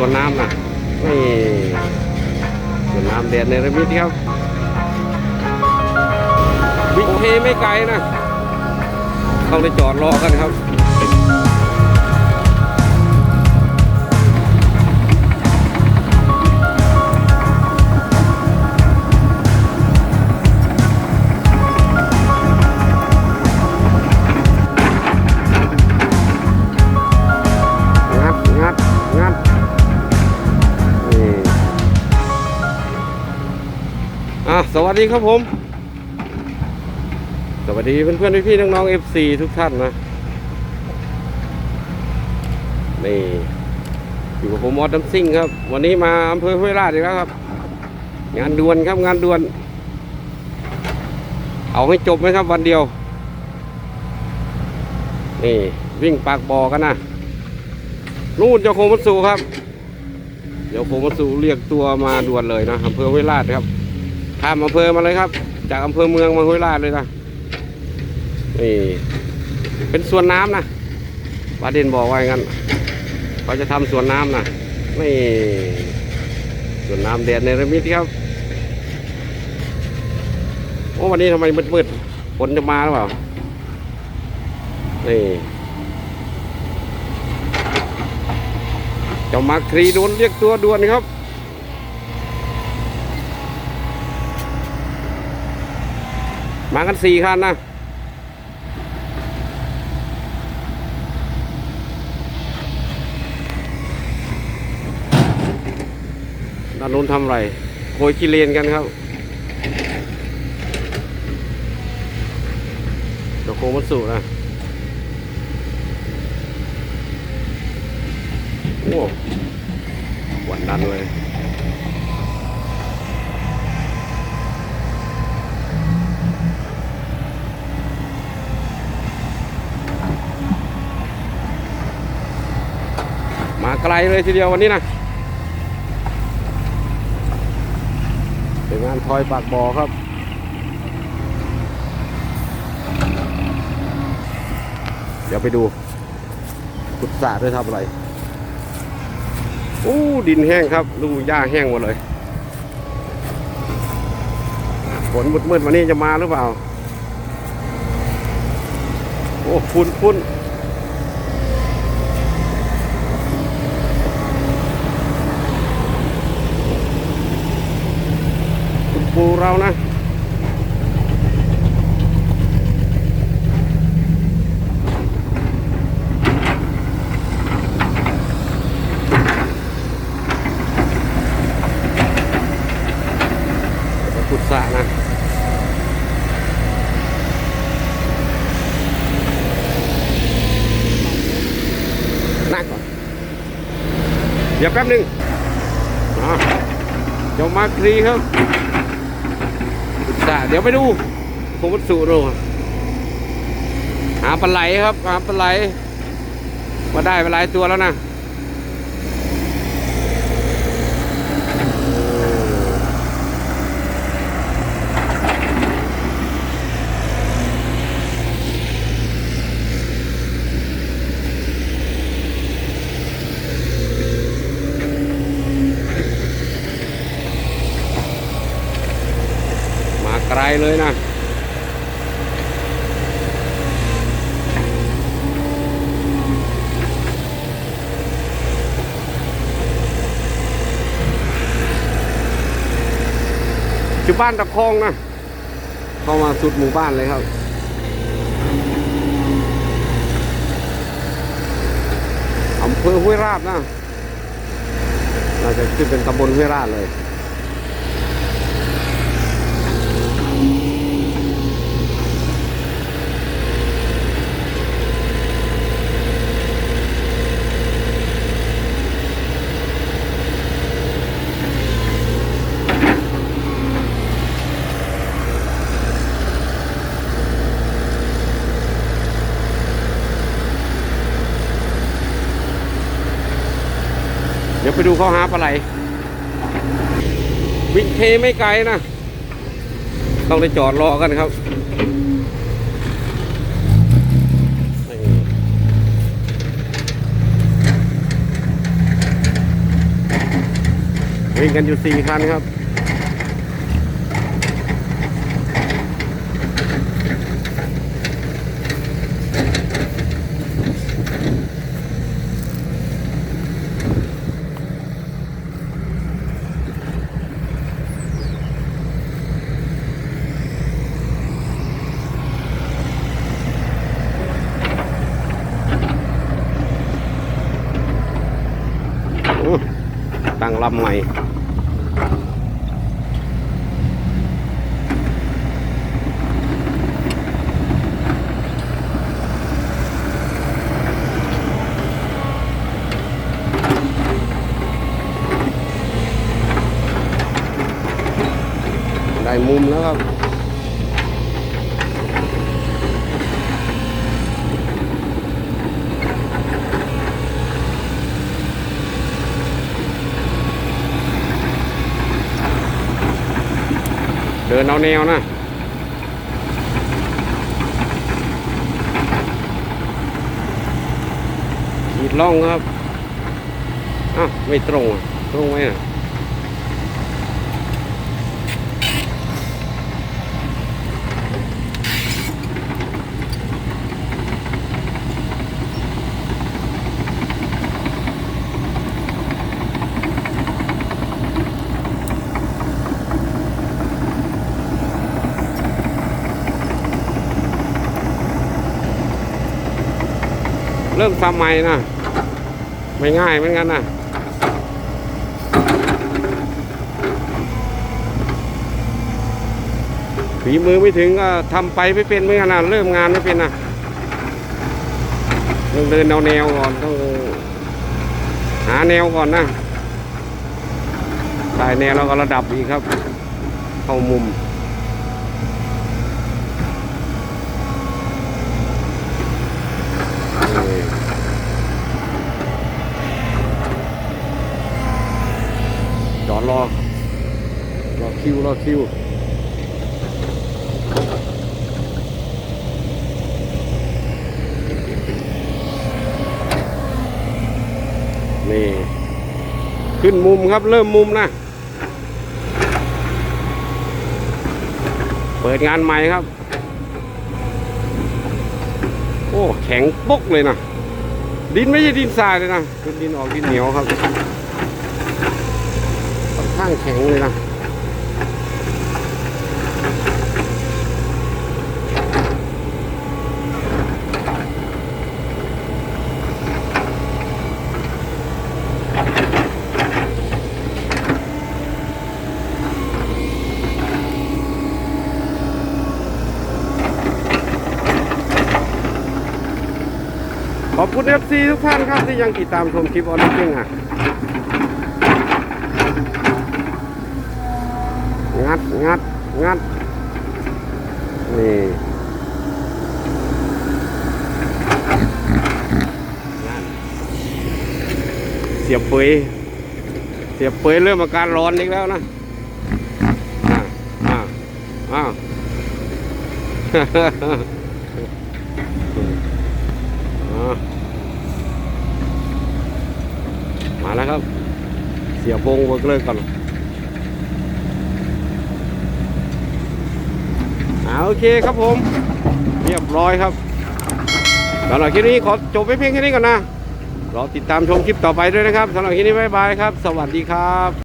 สวนน้ำนะนี่สวนน้ำแดนเนรมิดครับวิ่งเทไม่ไกลนะต้องได้จอดรอกันครับ อะสวัสดีครับผม สวัสดีเพื่อนๆพี่ๆน้องๆ FC ทุกท่านนะนี่อยู่กับผมมอสน้ำซิ่งครับ วันนี้มาอำเภอห้วยราชอีกแล้วครับ งานด่วนครับงานด่วน เอาให้จบไหมครับวันเดียว นี่วิ่งปากบ่อกันนะนู่นเจ้าโคมัสุครับ เดี๋ยวโคมัสุเรียกตัวมาด่วนเลยนะอำเภอห้วยราชครับ ข้ามอำเภอมาเลยครับ จากอำเภอเมืองมาห้วยราชเลยนะนี่เป็นสวนน้ำนะบาเดนบอกว่างั้นเขาจะทำสวนน้ำนะนี่สวนน้ำแดนเนรมิตครับโอ้วันนี้ทำไมมืดๆฝนจะมาหรือเปล่านี่เจ้ามาครีโดนเรียกตัวด่วนครับ มากันสี่คันนะด้านนู้นทำไรโคยกิเลนกันครับเดี๋ยวโคมันสูนะโอ้หวันนั้นเลย มาไก ลเลยทีเดียววันนี้นะเป็นงานทอยปากบ่อครับเดี๋ยวไปดูกุดศลด้วยทำอะไรโอ้ดินแห้งครับดูหญ้าแห้งหมดเลยฝนมืดๆวันนี้จะมาหรือเปล่า โอ้ฝุ่นฝุ่น ปูเรานะขุดสระนะนั่งก่อนเดี๋ยวแป๊บนึ่งอะเดี๋ ได้ เดี๋ยวไปดูผมวัตสูดูหาปลาไหลครับ หาปลาไหลมาได้ปลาไหลตัวแล้วนะ เลยนะอยู่บ้านตะคองนะ เข้ามาสุดหมู่บ้านเลยครับอำเภอห้วยราชนะน่าจะขึ้นเป็นตำบลห้วยราชเลย ไปดูเขาหาปลาไหลวิ่งเทไม่ไกลนะ ต้องไปจอดรอกันครับวิ่งกันอยู่สี่คันครับ อื้อตั้ง ลำใหม่ได้มุมแล้วครับ ดินเอาแนวนะขีดล่องครับอ้าวไม่ตรงอะตรงไหมอะ เริ่มทำใหม่นะ ไม่ง่ายเหมือนกันนะฝีมือไม่ถึงก็ทำไปไม่เป็นเหมือนกันนะเริ่มงานไม่เป็นนะต้องเดินแนวแนวก่อนต้องหาแนวก่อนนะได้แนวแล้วก็ระดับอีกครับ เข้ามุม นี่จอด รอรอคิวรอคิวนี่ ขึ้นมุมครับเริ่มมุมนะ เปิดงานใหม่ครับ โอ้ แข็งปกเลยนะ ดินไม่ใช่ดินทรายเลยนะเป็นดินออกดินเหนียวครับ ข้างแข็งเลยนะขอบคุณเอฟซีทุกท่านครับที่ยังติดตามชมคลิปออนไลน์อะ งัดงัดงัดนี่เสียบเปยเสียบเปยเริ่มอาการร้อนอีกแล้วนะอ่าอ่าอ้าวอ่ามาแล้วครับ เสียบวงเวิร์กเลิกก่อน อ่าโอเคครับผม เรียบร้อยครับสำหรับคลิปนี้ขอจบไปเพียงแค่นี้ก่อนนะรอติดตามชมคลิปต่อไปด้วยนะครับสำหรับคลิปนี้บ๊ายบายครับ สวัสดีครับ